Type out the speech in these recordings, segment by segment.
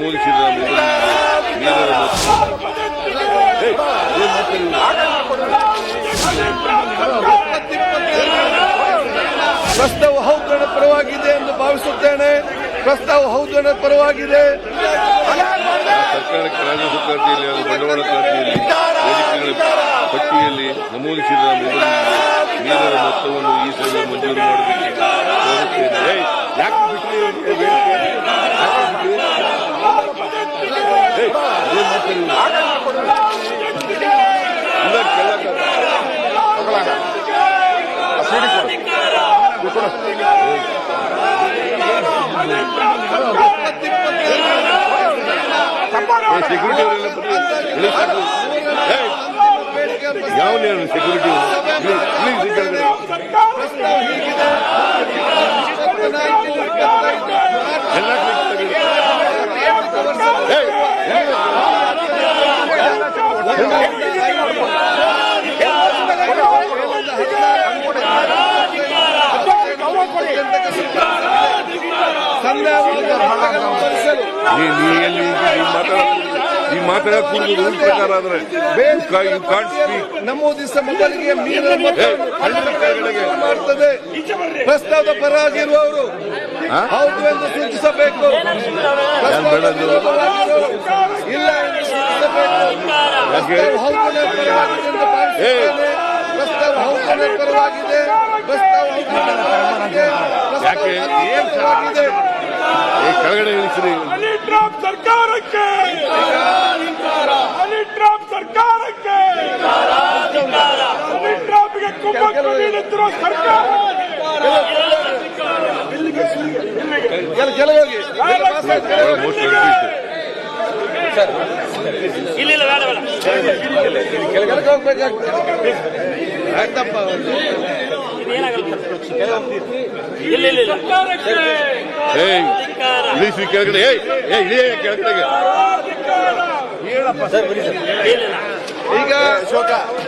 ನೀವು? ಪ್ರಸ್ತಾವ ಹೌದಣ ಪರವಾಗಿದೆ ಎಂದು ಭಾವಿಸುತ್ತೇನೆ. ಪ್ರಸ್ತಾವ ಹೌದಣ ಪರವಾಗಿದೆ. ಸರ್ಕಾರಕ್ಕೆ ರಾಜ್ಯ ಸರ್ಕಾರದಲ್ಲಿ ಹಾಗೂ ಬಂಡವಾಳ ವೇದಿಕೆಗಳ ಪಟ್ಟಿಯಲ್ಲಿ ನಮೂದಿಸಿದ ಮೀನರ ಮೊತ್ತವನ್ನು ಈ ಸಲ ಮಂಜೂರು ಮಾಡಬೇಕು. ಯಾಕೆ ಬಿಟ್ರಿ ಈ ವೇದಿಕೆ? ಯಾಕೆ ಬಿಟ್ರಿ? ಏಯ್, ಏನ್ ಮಾಡ್ತೀರಿ ನೀವು? ಇಲ್ಲ, ಕೇಳಕ್ಕಾಗಲ್ಲ. ಏ, ಸೆಕ್ಯೂರಿಟಿ ಯಾವ ಸೆಕ್ಯೂರಿಟಿ ಎಲ್ಲ ನೀ ಮಾತಾಡ ರೂಲ್ ಪ್ರಕಾರ ಆದ್ರೆ ಯು ಕಾಂಟ್ ಸ್ಪೀಕ್ ನಮೂದಿಸ ಮೊದಲಿಗೆ ಹಳ್ಳಿ ಮಾಡ್ತದೆ. ಪ್ರಸ್ತಾವದ ಪರವಾಗಿರುವವರು? ಹೌದು ಎಂದು ಸೂಚಿಸಬೇಕು. ಇಲ್ಲ ಪರವಾಗಿದೆ. ಯಾಕೆ? ಕೆಳಗಡೆ ಇಳಿಸ್ರಿ ಸರ್ಕಾರಕ್ಕೆ! ಸರ್ಕಾರಕ್ಕೆ! ಸರ್ಕಾರ! ಕೆಲ ಕೆಲವರಿಗೆ ಮೋಸ್ಟ್ ವೆಲ್ಕಮ್ ಕೆಳಗೆ ಹೋಗ್ಬೇಕಾಗ್ತದೆ ಆಯ್ತಪ್ಪ ಏಯ್ ಇಳಿಸಿ ಕೆಳಗಡೆ ಏಯ್ ಇಳಿಯ ಕೆಳಗಡೆಗೆ. ಈಗ ಶೋಕ ಏ ಶೋಕ್.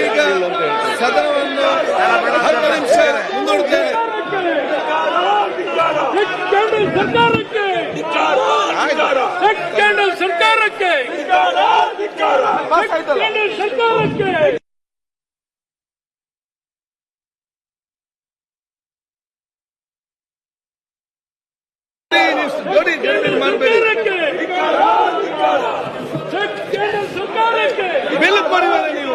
ಈಗ ಸದನವನ್ನು ಹತ್ತು ನಿಮಿಷ ಮುಂದೂಡುತ್ತೇನೆ ಕ್ಯಾಂಡಲ್ ಸರ್ಕಾರಕ್ಕೆ. ಕ್ಯಾಂಡಲ್ ಸರ್ಕಾರಕ್ಕೆ ನೋಡಿ ಗಡಿಬಿಡಿ ಮಾಡಬೇಡಿ ಕ್ಯಾಂಡಲ್ ಸರ್ಕಾರಕ್ಕೆ ಕೊಡುವರೆ ನೀವು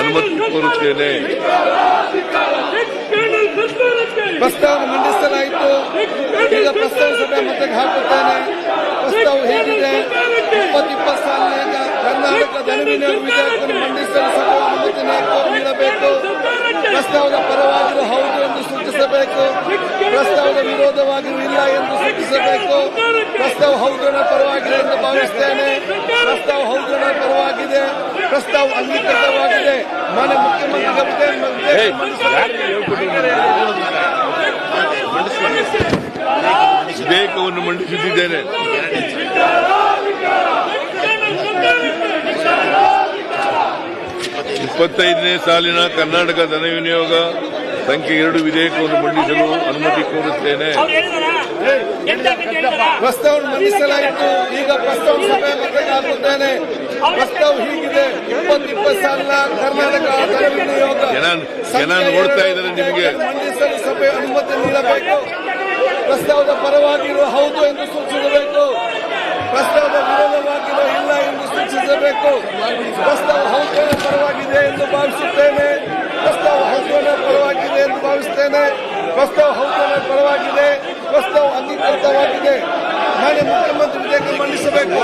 ಅನುಮತಿ ಕೋರುತ್ತೇನೆ ಪ್ರಸ್ತಾವ ಮಂಡಿಸಲಾಯಿತು. ಈಗ ಪ್ರಸ್ತಾವ ಸಭೆ ಮತ್ತೆ ಹಾಕುತ್ತೇನೆ. ಪ್ರಸ್ತಾವ ಹೇಗಿದೆ? ಇಪ್ಪತ್ತಿಪ್ಪತ್ತು ಇಪ್ಪತ್ತು ಸಾಲಿನಾಗ ಕರ್ನಾಟಕ ಜನವಿನ ವಿಧೇಯಕವನ್ನು ಮಂಡಿಸಲು ಸಭೆ ನೀಡಬೇಕು. ಪ್ರಸ್ತಾವದ ಸೂಚಿಸಬೇಕು ಪ್ರಸ್ತಾವದ ವಿರೋಧವಾಗಿಲ್ಲ ಇಲ್ಲ ಎಂದು ಸೂಚಿಸಬೇಕು ಪ್ರಸ್ತಾವ ಹೌದಣ ಪರವಾಗಿದೆ ಎಂದು ಭಾವಿಸ್ತೇನೆ. ಪ್ರಸ್ತಾವ ಹೌದಣ ಪರವಾಗಿದೆ. ಪ್ರಸ್ತಾವ ಅಂಗೀಕೃತವಾಗಿದೆ. ಮಾನ್ಯ ಮುಖ್ಯಮಂತ್ರಿಗಳ? ವಿಧೇಯಕವನ್ನು ಮಂಡಿಸುತ್ತಿದ್ದೇನೆ ಇಪ್ಪತ್ತೈದನೇ ಸಾಲಿನ ಕರ್ನಾಟಕ ಧನ ವಿನಿಯೋಗ ಸಂಖ್ಯೆ ಎರಡು ವಿಧೇಯಕವನ್ನು ಮಂಡಿಸಲು ಅನುಮತಿ ಕೋರುತ್ತೇನೆ. ಪ್ರಸ್ತಾವ ಮಂಡಿಸಲಾಯಿತು. ಈಗ ಪ್ರಸ್ತಾವ ಸಭೆ ಮತ್ತೆ ಹಾಕುತ್ತೇನೆ ಪ್ರಸ್ತಾವ ಹೀಗಿದೆ. ಇಪ್ಪತ್ತು ಇಪ್ಪತ್ತು ಸಾಲಿನ ಕರ್ನಾಟಕ ಜನ ನೋಡ್ತಾ ಇದ್ದಾರೆ ನಿಮಗೆ. ಮಂಡಿಸಲು ಸಭೆ ಅನುಮತಿ ನೀಡಬೇಕು. ಪ್ರಸ್ತಾವದ ಪರವಾಗಿರುವ ಹೌದು ಎಂದು ಸೂಚಿಸಬೇಕು. ಪ್ರಸ್ತಾವದ ವಿರೋಧವಾಗಿರುವ ಇಲ್ಲ ಎಂದು ಸೂಚಿಸಬೇಕು. ಪ್ರಸ್ತಾವ ಹೌದು ಪರವಾಗಿದೆ ಎಂದು ಭಾವಿಸುತ್ತೇನೆ. ಪ್ರಸ್ತಾವ ಹೌದನ ಪರವಾಗಿದೆ ಎಂದು ಭಾವಿಸುತ್ತೇನೆ. ಪ್ರಸ್ತಾವ ಹೌದನ ಪರವಾಗಿದೆ. ಪ್ರಸ್ತಾವ ಅಂಗೀಕೃತವಾಗಿದೆ. ನಾನು ಮುಖ್ಯಮಂತ್ರಿ ವಿಧೇಯಕ ಮಂಡಿಸಬೇಕು.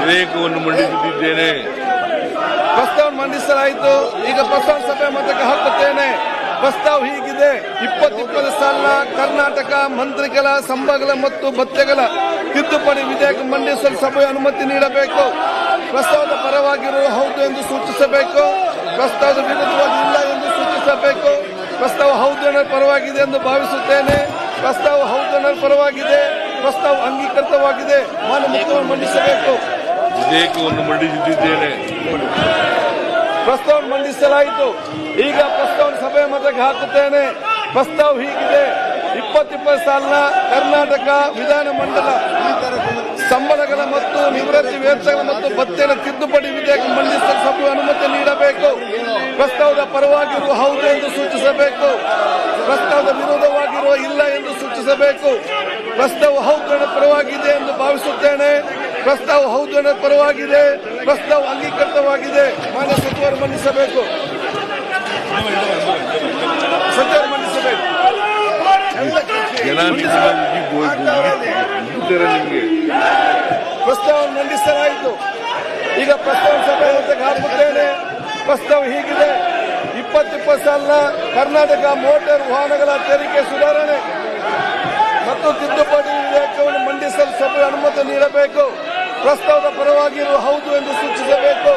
ವಿಧೇಯಕವನ್ನು ಮಂಡಿಸುತ್ತಿದ್ದೇನೆ. ಪ್ರಸ್ತಾವ ಮಂಡಿಸಲಾಯಿತು. ಈಗ ಪ್ರಸ್ತಾವ ಸಭೆ ಮತಕ್ಕೆ ಹಾಕುತ್ತೇನೆ. ಪ್ರಸ್ತಾವ ಹೀಗಿದೆ. ಇಪ್ಪತ್ತಿಪ್ಪತ್ತು ಸಾಲಿನ ಕರ್ನಾಟಕ ಮಂತ್ರಿಗಳ ಸಂಬಳ ಮತ್ತು ಭತ್ಯೆಗಳ ತಿದ್ದುಪಡಿ ವಿಧೇಯಕ ಮಂಡಿಸಲು ಸಭೆ ಅನುಮತಿ ನೀಡಬೇಕು. ಪ್ರಸ್ತಾವದ ಪರವಾಗಿರುವ ಹೌದು ಎಂದು ಸೂಚಿಸಬೇಕು. ಪ್ರಸ್ತಾವದ ವಿರುದ್ಧವಾಗಿ ಇಲ್ಲ ಎಂದು ಸೂಚಿಸಬೇಕು. ಪ್ರಸ್ತಾವ ಹೌದು ಅನ್ನೋ ಪರವಾಗಿದೆ ಎಂದು ಭಾವಿಸುತ್ತೇನೆ. ಪ್ರಸ್ತಾವ ಹೌದು ಅನ್ನೋ ಪರವಾಗಿದೆ. ಪ್ರಸ್ತಾವ ಅಂಗೀಕೃತವಾಗಿದೆ. ಮಾನ್ಯ ಮುಖ್ಯವನ್ನು ಮಂಡಿಸಬೇಕು. ವಿಧೇಯಕವನ್ನು ಮಂಡಿಸುತ್ತಿದ್ದೇನೆ ಪ್ರಸ್ತಾವ ಮಂಡಿಸಲಾಯಿತು. ಈಗ ಪ್ರಸ್ತಾವ ಸಭೆ ಮತಕ್ಕೆ ಹಾಕುತ್ತೇನೆ. ಪ್ರಸ್ತಾವ ಹೀಗಿದೆ. ಇಪ್ಪತ್ತಿಪ್ಪತ್ತು ಸಾಲಿನ ಕರ್ನಾಟಕ ವಿಧಾನ ಮಂಡಲ. ಸಂಬಳಗಳ ಮತ್ತು ನಿವೃತ್ತಿ ವೇತನಗಳ ಮತ್ತು ಭತ್ಯೆಗಳ ತಿದ್ದುಪಡಿ ವಿಧೇಯಕ ಮಂಡಿಸಲು ಸಭೆ ಅನುಮತಿ ನೀಡಬೇಕು. ಪ್ರಸ್ತಾವದ ಪರವಾಗಿರುವ ಹೌದು ಎಂದು ಸೂಚಿಸಬೇಕು. ಪ್ರಸ್ತಾವದ ವಿರೋಧವಾಗಿರುವ ಇಲ್ಲ ಎಂದು ಸೂಚಿಸಬೇಕು. ಪ್ರಸ್ತಾವ ಹೌದು ಪರವಾಗಿದೆ ಎಂದು ಭಾವಿಸುತ್ತೇನೆ. ಪ್ರಸ್ತಾವ ಹೌದು ಪರವಾಗಿದೆ. ಪ್ರಸ್ತಾವ ಅಂಗೀಕೃತವಾಗಿದೆ. ಮಾನ್ಯ ಸಚಿವರು ಮಂಡಿಸಬೇಕು ಸಚಿವರು ಜನ ನಿಮಗೆ. ಪ್ರಸ್ತಾವ ಮಂಡಿಸಲಾಯಿತು. ಈಗ ಪ್ರಸ್ತಾವ ಸಭೆ ಅಂತ ಹಾಕುತ್ತೇನೆ. ಪ್ರಸ್ತಾವ ಹೀಗಿದೆ. ಇಪ್ಪತ್ತಿಪ್ಪತ್ತು ಸಾಲಿನ ಕರ್ನಾಟಕ ಮೋಟಾರ್ ವಾಹನಗಳ ತೆರಿಗೆ ಸುಧಾರಣೆ ಮತ್ತು ತಿದ್ದುಪಡಿ ವಿಧೇಯಕವನ್ನು ಮಂಡಿಸಲು ಸಭೆ ಅನುಮತಿ ನೀಡಬೇಕು. ಪ್ರಸ್ತಾವದ ಪರವಾಗಿರುವ ಹೌದು ಎಂದು ಸೂಚಿಸಬೇಕು.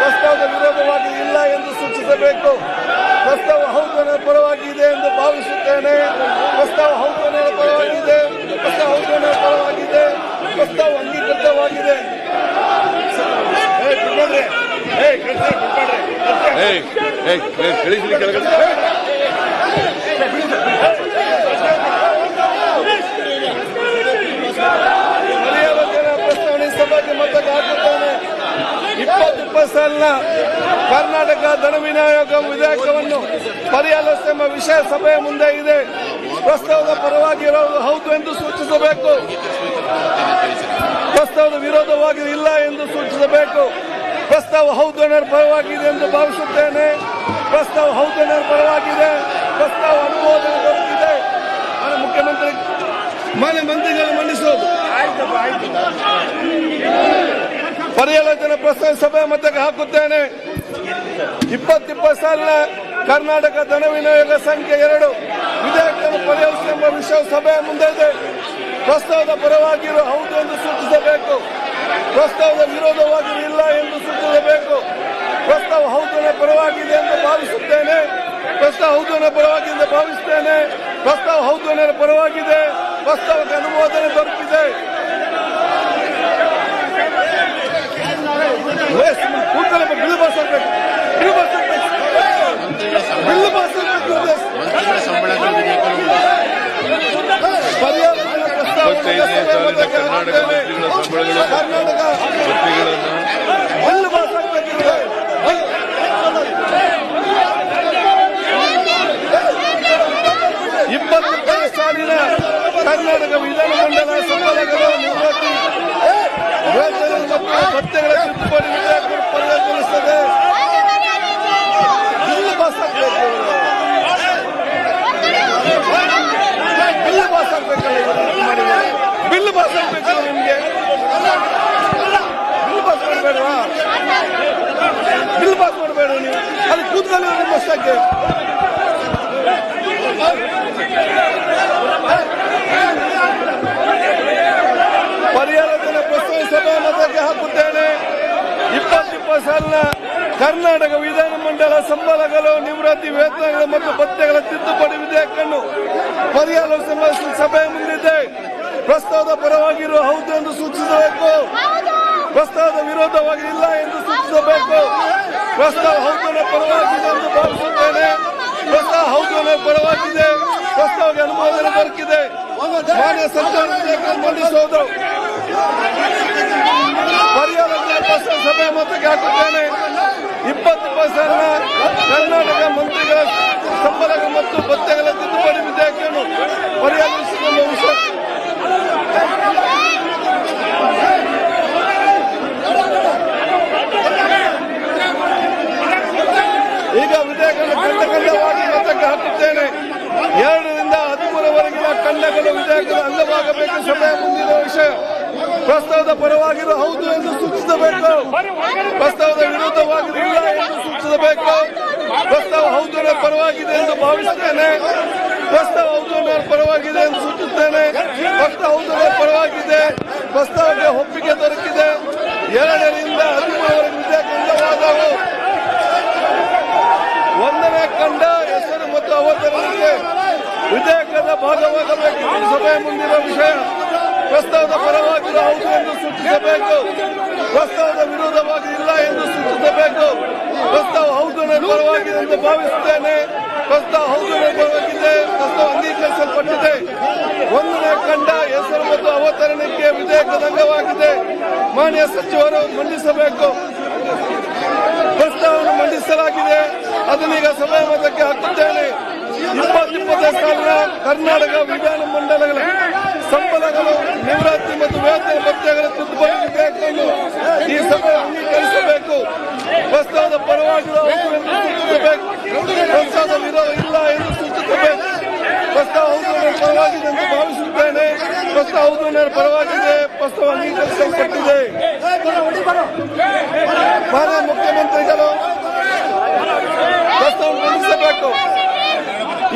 ಪ್ರಸ್ತಾವದ ವಿರೋಧವಾಗಿ ಇಲ್ಲ ಎಂದು ಸೂಚಿಸಬೇಕು. ಪ್ರಸ್ತಾವ ಹೌದನ ಪರವಾಗಿದೆ ಎಂದು ಭಾವಿಸುತ್ತೇನೆ ಪ್ರಸ್ತಾವ ಹೌದನ ಪರವಾಗಿದೆ ಪ್ರಸ್ತಾವ ಹೌದನ ಪರವಾಗಿದೆ ಪ್ರಸ್ತಾವ ಅಂಗೀಕೃತವಾಗಿದೆ ಏಯ್ ಏಯ್ ಕಳಿಸಿ ಕೆಳಗಡೆ ಮರ್ಯಾದೆಯ ಪ್ರಸ್ತಾವನೆ ಸಭೆಗೆ ಮತಕ್ಕೆ ಹಾಕುತ್ತಾನೆ ಕರ್ನಾಟಕ ಧನ ವಿನಿಯೋಗ ವಿಧೇಯಕವನ್ನು ಪರಿಹಾಲಿಸುವ ಎಂಬ ವಿಷಯ ಸಭೆಯ ಮುಂದೆ ಇದೆ. ಪ್ರಸ್ತಾವದ ಪರವಾಗಿರೋದು ಹೌದು ಎಂದು ಸೂಚಿಸಬೇಕು. ಪ್ರಸ್ತಾವದ ವಿರೋಧವಾಗಿ ಇಲ್ಲ ಎಂದು ಸೂಚಿಸಬೇಕು. ಪ್ರಸ್ತಾವ ಹೌದು ಪರವಾಗಿದೆ ಎಂದು ಭಾವಿಸುತ್ತೇನೆ. ಪ್ರಸ್ತಾವ ಹೌದು ಪರವಾಗಿದೆ. ಪ್ರಸ್ತಾವ ಅನುಮೋದನೆ ದೊರೆತಿದೆ. ಮುಖ್ಯಮಂತ್ರಿ, ಮಾನ್ಯ ಮಂತ್ರಿಗಳು ಮಂಡಿಸೋದು ಪರ್ಯಾಲೋಚನೆ ಪ್ರಸ್ತಾವ ಸಭೆ ಮತಕ್ಕೆ ಹಾಕುತ್ತೇನೆ. ಇಪ್ಪತ್ತಿಪ್ಪತ್ತು ಸಾಲಿನ ಕರ್ನಾಟಕ ಧನ ವಿನಿಯೋಗ ಸಂಖ್ಯೆ ಎರಡು. ವಿಧೇಯಕವನ್ನು ಪರಿಹರಿಸಿ ಎಂಬ ವಿಷಯ ಸಭೆ ಮುಂದೆ ಪ್ರಸ್ತಾವದ ಪರವಾಗಿರುವ ಹೌದು ಎಂದು ಸೂಚಿಸಬೇಕು. ಪ್ರಸ್ತಾವದ ವಿರೋಧವಾಗಿ ಇಲ್ಲ ಎಂದು ಸೂಚಿಸಬೇಕು. ಪ್ರಸ್ತಾವ ಹೌದನ ಪರವಾಗಿದೆ ಎಂದು ಭಾವಿಸುತ್ತೇನೆ. ಪ್ರಸ್ತಾವ ಹೌದನ ಪರವಾಗಿದೆ ಭಾವಿಸುತ್ತೇನೆ. ಪ್ರಸ್ತಾವ ಹೌದನ ಪರವಾಗಿದೆ. ಪ್ರಸ್ತಾವಕ್ಕೆ ಅನುಮೋದನೆ ದೊರಕಿದೆ. ಬಿಲ್ ಪಾಸ್ ಆಗ್ಬೇಕು ಬಿಲ್ ಪಾಸ್ ಆಗ್ಬೇಕು ಬಿಲ್ ಪಾಸ್ ಸಾಲಿನ ಕರ್ನಾಟಕ ಮಂತ್ರಿಗಳ ಸಂಬಳಗಳು ಇಪ್ಪತ್ತೈದು ಸಾಲಿನ ಕರ್ನಾಟಕ ವಿಧಾನಮಂಡಲ ಸಂಬಳಗಳು ನಿವೃತ್ತಿ ವೇತನ ಮತ್ತು ಭತ್ಯೆಗಳ ತಿದ್ದುಪಡಿ ವಿಧೇಯಕ ಪರಿಗಣಿಸುತ್ತದೆ ಬಿಲ್ ಪಾಸ್ ಆಗ್ಬೇಕು ಬಿಲ್ ಪಾಸ್ ಆಗ್ಬೇಕಲ್ಲ ಇವರು ಮಾಡಿದ್ದಾರೆ. ಬಿಲ್ ಪಾಸ್ ಆಗ್ಬೇಕು ನಿಮ್ಗೆ ಬಿಲ್ ಪಾಸ್ ಮಾಡಬೇಡವಾ ಬಿಲ್ ಪಾಸ್ ಮಾಡಬೇಡ ನೀವು. ಅಲ್ಲಿ ಕೂತ್ಕೊಂಡು ನಿಮ್ಮ ಅಷ್ಟಕ್ಕೆ ಪರಿಹಾರದಲ್ಲಿ ಪ್ರಸ್ತುತ ಸಭಾ ಮತಕ್ಕೆ ಹಾಕುತ್ತೇನೆ. ಇಪ್ಪತ್ತಿಪ್ಪತ್ತು ಸಾಲಿನ ಕರ್ನಾಟಕ ವಿಧಾನಮಂಡಲ ಸಂಬಳಗಳು, ನಿವೃತ್ತಿ ವೇತನಗಳು ಮತ್ತು ಭತ್ಯೆಗಳ ತಿದ್ದುಪಡಿ ವಿಧೇಯಕವನ್ನು ಪರಿಹಾರ ಸಭೆಯ ಮುಂದಿದೆ. ಪ್ರಸ್ತಾವದ ಪರವಾಗಿರುವ ಹೌದು ಎಂದು ಸೂಚಿಸಬೇಕು. ಪ್ರಸ್ತಾವದ ವಿರೋಧವಾಗಿ ಇಲ್ಲ ಎಂದು ಸೂಚಿಸಬೇಕು. ಪ್ರಸ್ತಾವ ಹೌದನ ಪರವಾಗಿದೆ ಎಂದು ಭಾವಿಸುತ್ತೇನೆ. ಪ್ರಸ್ತಾವ ಹೌದನ ಪರವಾಗಿದೆ. ಪ್ರಸ್ತಾವಕ್ಕೆ ಅನುಮೋದನೆ ದೊರಕಿದೆ. ಮಾನ್ಯ ಸರ್ಕಾರ ಸಭೆ ಮತಕ್ಕೆ ಹಾಕುತ್ತೇನೆ. ಇಪ್ಪತ್ತು ಪರ್ಸೆಂಟ್ ಕರ್ನಾಟಕ ಮಂತ್ರಿಗಳ ಸಂಬಳಗಳು ಮತ್ತು ಭತ್ಯೆಗಳ ತಿದ್ದುಪಡಿ ವಿಧೇಯಕವನ್ನು ಪರಿಹರಿಸಿರುವ ವಿಷಯ ಈಗ ವಿಧೇಯಕವನ್ನು ಖಂಡ ಖಂಡವಾಗಿ ಮತಕ್ಕೆ ಹಾಕುತ್ತೇನೆ ಎರಡರಿಂದ ಹದಿಮೂರವರೆಗಿನ ಖಂಡಗಳು ವಿಧೇಯಕದ ಅಂಗವಾಗಬೇಕು ಸಭೆಯ ಮುಂದಿನ ವಿಷಯ ಪ್ರಸ್ತಾವದ ಪರವಾಗಿರೋ ಹೌದು ಎಂದು ಸೂಚಿಸಬೇಕು ಪ್ರಸ್ತಾವದ ವಿರುದ್ಧವಾಗಿರೋ ಇಲ್ಲ ಎಂದು ಸೂಚಿಸಬೇಕು? ಪ್ರಸ್ತಾವ ಪರವಾಗಿದೆ ಎಂದು ಭಾವಿಸುತ್ತೇನೆ. ಪ್ರಸ್ತಾವ ಹೌದು ಪರವಾಗಿದೆ ಎಂದು ಸೂಚಿಸುತ್ತೇನೆ. ಪ್ರಸ್ತಾವ ಹೌದು ಪರವಾಗಿದೆ. ಪ್ರಸ್ತಾವಕ್ಕೆ ಒಪ್ಪಿಗೆ ದೊರಕಿದೆ. ಎರಡರಿಂದ ಹದಿಮೂರವರೆಗೆ ವಿದ್ಯಾಕಂದವಾದವು ಒಂದನೇ ಕಂಡ ಹೆಸರು ಮತ್ತು ಅವತರಣಿಕೆ ವಿಧೇಯಕದ ಭಾಗವಾಗಬೇಕು ಸಭೆ ಮುಂದಿನ ವಿಷಯ. ಪ್ರಸ್ತಾವದ ಪರವಾಗಿರೋ ಹೌದು ಎಂದು ಸೂಚಿಸಬೇಕು. ಪ್ರಸ್ತಾವದ ವಿರೋಧವಾಗಿ ಇಲ್ಲ ಎಂದು ಸೂಚಿಸಬೇಕು. ಪ್ರಸ್ತಾವ ಹೌದು ಪರವಾಗಿದೆ ಎಂದು ಭಾವಿಸುತ್ತೇನೆ. ಪ್ರಸ್ತಾವ ಹೌದು ಪರವಾಗಿದೆ ಪ್ರಸ್ತಾವ ಅಂಗೀಕರಿಸಲ್ಪಟ್ಟಿದೆ. ಒಂದನೇ ಕಂಡ ಹೆಸರು ಮತ್ತು ಅವತರಣಕ್ಕೆ ವಿಧೇಯಕದ ಅಂಗವಾಗಿದೆ. ಮಾನ್ಯ ಸಚಿವರು ಮಂಡಿಸಬೇಕು. ಪ್ರಸ್ತಾವವನ್ನು ಮಂಡಿಸಲಾಗಿದೆ. ಅದನ್ನೀಗ ಸಭೆ ಮತಕ್ಕೆ ಹಾಕುತ್ತೇನೆ. ಇಪ್ಪತ್ತಿಪ್ಪತ್ತನೇ ಸಾವಿರ ಕರ್ನಾಟಕ ವಿಧಾನ ಮಂಡಲಗಳ ಸಂಬಳಗಳು ನಿವೃತ್ತಿ ಮತ್ತು ವೇತನ ಭತ್ಯೆಗಳ ತಿದ್ದುಪಡಿ ವಿಧೇಯಕವನ್ನು ಈ ಸಭೆ ಅಂಗೀಕರಿಸಬೇಕು. ಪ್ರಸ್ತಾವದ ಪರವಾಗಿರುವ ಹೌದು ಪ್ರಸ್ತಾವದ ವಿರೋಧ ಇಲ್ಲ ಎಂದು ಸೂಚಿಸಬೇಕು. ಪ್ರಸ್ತಾವ ಹೌದು ಪರವಾಗಿದೆ ಎಂದು ಭಾವಿಸುತ್ತೇನೆ. ಪ್ರಸ್ತಾವ ಹೌದು ಪರವಾಗಿದೆ ಪ್ರಸ್ತಾವ ಅಂಗೀಕರಿಸಲ್ಪಟ್ಟಿದೆ. ಮಾನ್ಯ ಮುಖ್ಯಮಂತ್ರಿಗಳು ಪ್ರಸ್ತಾವ ಮಂಡಿಸಬೇಕು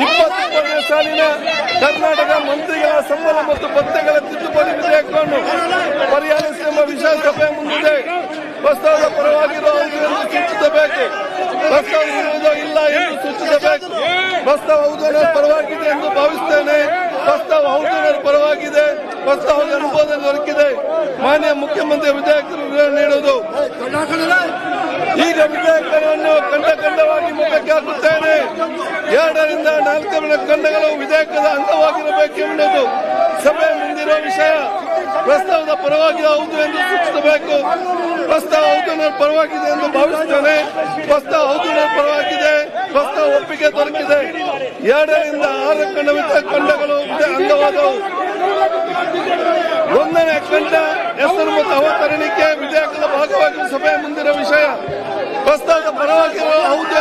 ಇಪ್ಪತ್ತೊಂದನೇ ಸಾಲಿನ ಕರ್ನಾಟಕ ಮಂತ್ರಿಗಳ ಸಂಬಳ ಮತ್ತು ಭತ್ಯೆಗಳ ತಿದ್ದುಪಡಿ ವಿಧೇಯಕವನ್ನು ಪರಿಹರಿಸಿ ಎಂಬ ವಿಶೇಷ ಸಭೆ ಮುಂದಿದೆ. ಪ್ರಸ್ತಾವದ ಪರವಾಗಿರುವ ಸೂಚಿಸಬೇಕು ಪ್ರಸ್ತಾವ ಇಲ್ಲ ಎಂದು ಸೂಚಿಸಬೇಕು ಪ್ರಸ್ತಾವ ಹೌದು ಪರವಾಗಿದೆ ಎಂದು ಭಾವಿಸುತ್ತೇನೆ ಪ್ರಸ್ತಾವ ಹೌದರ ಪರವಾಗಿದೆ. ಪ್ರಸ್ತಾವದ ಅನುಮೋದನೆ ದೊರಕಿದೆ. ಮಾನ್ಯ ಮುಖ್ಯಮಂತ್ರಿ ವಿಧೇಯಕರು ನೀಡೋದು ಈಗ ವಿಧೇಯಕವನ್ನು ಕಂಡ ಕಂಡವಾಗಿ ಮುಖಕ್ಕೆ ಹಾಕುತ್ತೇನೆ. ಎರಡರಿಂದ ನಾಲ್ಕರ ಖಂಡಗಳು ವಿಧೇಯಕದ ಅಂಗವಾಗಿರಬೇಕೆಂಬುದು ಸಭೆ ಮುಂದಿರುವ ವಿಷಯ. ಪ್ರಸ್ತಾವದ ಪರವಾಗಿ ಹೌದು ಎಂದು ಸೂಚಿಸಬೇಕು. ಪ್ರಸ್ತಾವ ಹೌದು ನನ್ನ ಪರವಾಗಿದೆ ಎಂದು ಭಾವಿಸುತ್ತೇನೆ. ಪ್ರಸ್ತಾವ ಹೌದು ನನ್ನ ಪರವಾಗಿದೆ. ಪ್ರಸ್ತಾವ ಒಪ್ಪಿಗೆ ದೊರಕಿದೆ. ಎರಡರಿಂದ ಆರು ಕಂಡವಿದ್ದ ಖಂಡಗಳು ಅಂಗವಾದವು. ಒಂದನೇ ಖಂಡ ಹೆಸರು ಮತ್ತು ಅವತರಣಿಕೆ ವಿಧೇಯಕದ ಭಾಗವಾಗಿ ಸಭೆಯ ಮುಂದಿನ ವಿಷಯ. ಪ್ರಸ್ತಾವದ ಪರವಾಗಿ ಹೌದು